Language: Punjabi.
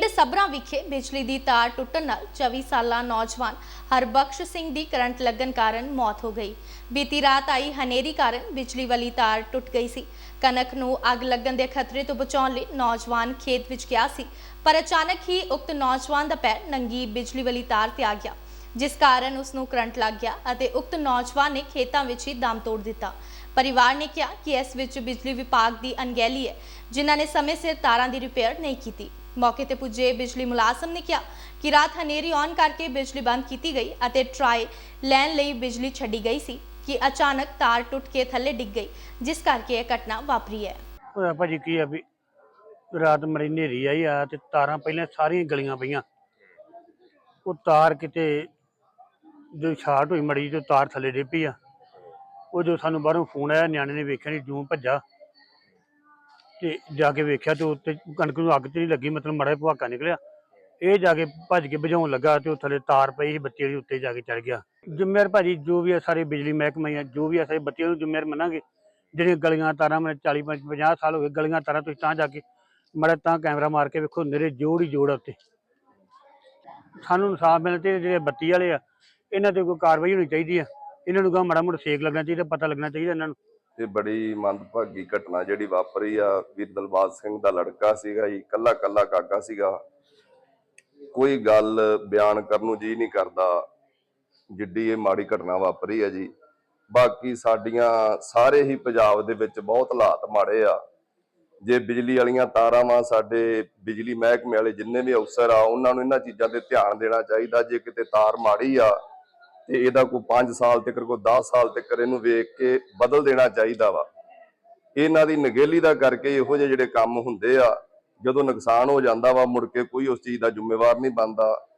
ਪਿੰਡ ਸਬਰਾ ਵਿਖੇ ਬਿਜਲੀ ਦੀ ਤਾਰ ਟੁੱਟਣ ਨਾਲ 24 ਸਾਲਾ ਨੌਜਵਾਨ ਹਰਬਖਸ਼ ਸਿੰਘ ਦੀ ਕਰੰਟ ਲੱਗਣ ਕਾਰਨ ਮੌਤ ਹੋ ਗਈ। ਬੀਤੀ ਰਾਤ ਆਈ ਹਨੇਰੀ ਕਾਰਨ ਬਿਜਲੀ ਵਾਲੀ ਤਾਰ ਟੁੱਟ ਗਈ ਸੀ। ਕਣਕ ਨੂੰ ਅੱਗ ਲੱਗਣ ਦੇ ਖਤਰੇ ਤੋਂ ਬਚਾਉਣ ਲਈ ਨੌਜਵਾਨ ਖੇਤ ਵਿੱਚ ਗਿਆ ਸੀ, ਪਰ ਅਚਾਨਕ ਹੀ ਉਕਤ ਨੌਜਵਾਨ ਦਾ ਪੈਰ ਨੰਗੀ ਬਿਜਲੀ ਵਾਲੀ ਤਾਰ ਤੇ ਆ ਗਿਆ, ਜਿਸ ਕਾਰਨ ਉਸ ਨੂੰ ਕਰੰਟ ਲੱਗ ਗਿਆ ਅਤੇ ਉਕਤ ਨੌਜਵਾਨ ਨੇ ਖੇਤਾਂ ਵਿੱਚ ਹੀ ਦਮ ਤੋੜ ਦਿੱਤਾ। ਪਰਿਵਾਰ ਨੇ ਕਿਹਾ ਕਿ ਇਸ ਵਿੱਚ ਬਿਜਲੀ ਵਿਭਾਗ ਦੀ ਅਣਗਹਿਲੀ ਹੈ, ਜਿਨ੍ਹਾਂ ਨੇ ਸਮੇਂ ਸਿਰ ਤਾਰਾਂ ਦੀ ਰਿਪੇਅਰ ਨਹੀਂ ਕੀਤੀ। ਮੌਕੇ ਤੇ ਪੁੱਜੇ ਬਿਜਲੀ ਮੁਲਾਜ਼ਮ ਨੇ ਕਿਹਾ ਕਿ ਰਾਤ ਹਨੇਰੀ ਆਨ ਕਰਕੇ ਬਿਜਲੀ ਬੰਦ ਕੀਤੀ ਗਈ ਅਤੇ ਟਰਾਈ ਲੈਣ ਲਈ ਬਿਜਲੀ ਛੱਡੀ ਗਈ ਸੀ ਕਿ ਅਚਾਨਕ ਤਾਰ ਟੁੱਟ ਕੇ ਥੱਲੇ ਡਿੱਗ ਗਈ, ਜਿਸ ਕਰਕੇ ਇਹ ਘਟਨਾ ਵਾਪਰੀ ਹੈ। ਹੋਇਆ ਭਾਜੀ ਕੀ ਆ ਵੀ ਰਾਤ ਮੜੀ ਹਨੇਰੀ ਆਈ ਆ ਤੇ ਤਾਰਾਂ ਪਹਿਲਾਂ ਸਾਰੀਆਂ ਗਲੀਆਂ ਪਈਆਂ। ਉਹ ਤਾਰ ਕਿਤੇ ਜੋ ਸ਼ਾਰਟ ਹੋਈ ਮੜੀ ਜੋ ਤਾਰ ਥੱਲੇ ਡੇ ਪਈ ਆ, ਉਹ ਜੋ ਸਾਨੂੰ ਬਾਹਰੋਂ ਫੋਨ ਆਇਆ, ਨਿਆਣੇ ਨੇ ਵੇਖਿਆ ਨਹੀਂ ਜੂੰ ਭੱਜਾ। ਤੇ ਜਾ ਕੇ ਵੇਖਿਆ ਤੇ ਉੱਤੇ ਕਣਕ ਨੂੰ ਅੱਗ ਤੇ ਨਹੀਂ ਲੱਗੀ, ਮਤਲਬ ਮੜਾ ਭਵਾਕਾ ਨਿਕਲਿਆ। ਇਹ ਜਾ ਕੇ ਭੱਜ ਕੇ ਬੁਝਾਉਣ ਲੱਗਾ ਤੇ ਉਹ ਥੱਲੇ ਤਾਰ ਪਈ ਸੀ, ਬੱਤੀ ਵਾਲੀ ਉੱਤੇ ਜਾ ਕੇ ਚੜ ਗਿਆ। ਜ਼ਿੰਮੇਵਾਰ ਭਾਜੀ, ਜੋ ਵੀ ਆ ਸਾਰੇ ਬਿਜਲੀ ਮਹਿਕਮੇ ਆ, ਜੋ ਵੀ ਆ ਸਾਰੇ ਬੱਤੀਆਂ ਨੂੰ ਜ਼ਿੰਮੇਵਾਰ ਮੰਨਾਂਗੇ, ਜਿਹੜੀਆਂ ਗਲੀਆਂ ਤਾਰਾਂ ਮੈਂ 40 50 ਸਾਲ ਹੋ ਗਏ ਗਲੀਆਂ ਤਾਰਾਂ, ਤੁਸੀਂ ਤਾਂ ਜਾ ਕੇ ਮੜਾ ਤਾਂ ਕੈਮਰਾ ਮਾਰ ਕੇ ਵੇਖੋ, ਨੇਰੇ ਜੋੜ ਹੀ ਜੋੜ ਆ ਉੱਤੇ। ਸਾਨੂੰ ਇਨਸਾਫ ਮਿਲਣਾ ਚਾਹੀਦਾ ਜਿਹੜੇ ਬੱਤੀ ਵਾਲੇ ਆ, ਇਹਨਾਂ ਤੇ ਕੋਈ ਕਾਰਵਾਈ ਹੋਣੀ ਚਾਹੀਦੀ ਆ। ਇਹਨਾਂ ਨੂੰ ਗਾ ਮਾੜਾ ਮੋਟਾ ਸੇਕ ਲੱਗਣਾ ਚਾਹੀਦਾ, ਪਤਾ ਲੱਗਣਾ ਚਾਹੀਦਾ ਇਹਨਾਂ ਨੂੰ। ਇਹ ਬੜੀ ਮੰਦਭਾਗੀ ਘਟਨਾ ਜਿਹੜੀ ਵਾਪਰੀ ਆ ਵੀਰ ਦਲਬਾਗ ਸਿੰਘ ਦਾ ਲੜਕਾ ਸੀਗਾ ਜੀ, ਕੱਲਾ ਕੱਲਾ ਕਾਕਾ ਸੀਗਾ। ਕੋਈ ਗੱਲ ਬਿਆਨ ਕਰਨ ਨੂੰ ਜੀ ਨਹੀਂ ਕਰਦਾ, ਜਿੱਡੀ ਇਹ ਮਾੜੀ ਘਟਨਾ ਵਾਪਰੀ ਆ ਜੀ। ਬਾਕੀ ਸਾਡੀਆਂ ਸਾਰੇ ਹੀ ਪੰਜਾਬ ਦੇ ਵਿੱਚ ਬਹੁਤ ਹਾਲਾਤ ਮਾੜੇ ਆ। ਜੇ ਬਿਜਲੀ ਵਾਲੀਆਂ ਤਾਰਾਂ ਵਾਂ ਸਾਡੇ ਬਿਜਲੀ ਮਹਿਕਮੇ ਵਾਲੇ ਜਿੰਨੇ ਵੀ ਅਫਸਰ ਆ, ਉਹਨਾਂ ਨੂੰ ਇਹਨਾਂ ਚੀਜ਼ਾਂ ਤੇ ਧਿਆਨ ਦੇਣਾ ਚਾਹੀਦਾ, ਜੇ ਕਿਤੇ ਤਾਰ ਮਾੜੀ ਆ ਤੇ ਇਹਦਾ ਕੋਈ 5 ਸਾਲ ਤੱਕ, ਕੋਈ 10 ਸਾਲ ਤੱਕ ਇਹਨੂੰ ਵੇਖ ਕੇ ਬਦਲ ਦੇਣਾ ਚਾਹੀਦਾ ਵਾ। ਇਹਨਾਂ ਦੀ ਨਗੇਲੀ ਦਾ ਕਰਕੇ ਇਹੋ ਜਿਹੇ ਜਿਹੜੇ ਕੰਮ ਹੁੰਦੇ ਆ, ਜਦੋਂ ਨੁਕਸਾਨ ਹੋ ਜਾਂਦਾ ਵਾ, ਮੁੜ ਕੇ ਕੋਈ ਉਸ ਚੀਜ਼ ਦਾ ਜ਼ਿੰਮੇਵਾਰ ਨਹੀਂ ਬਣਦਾ।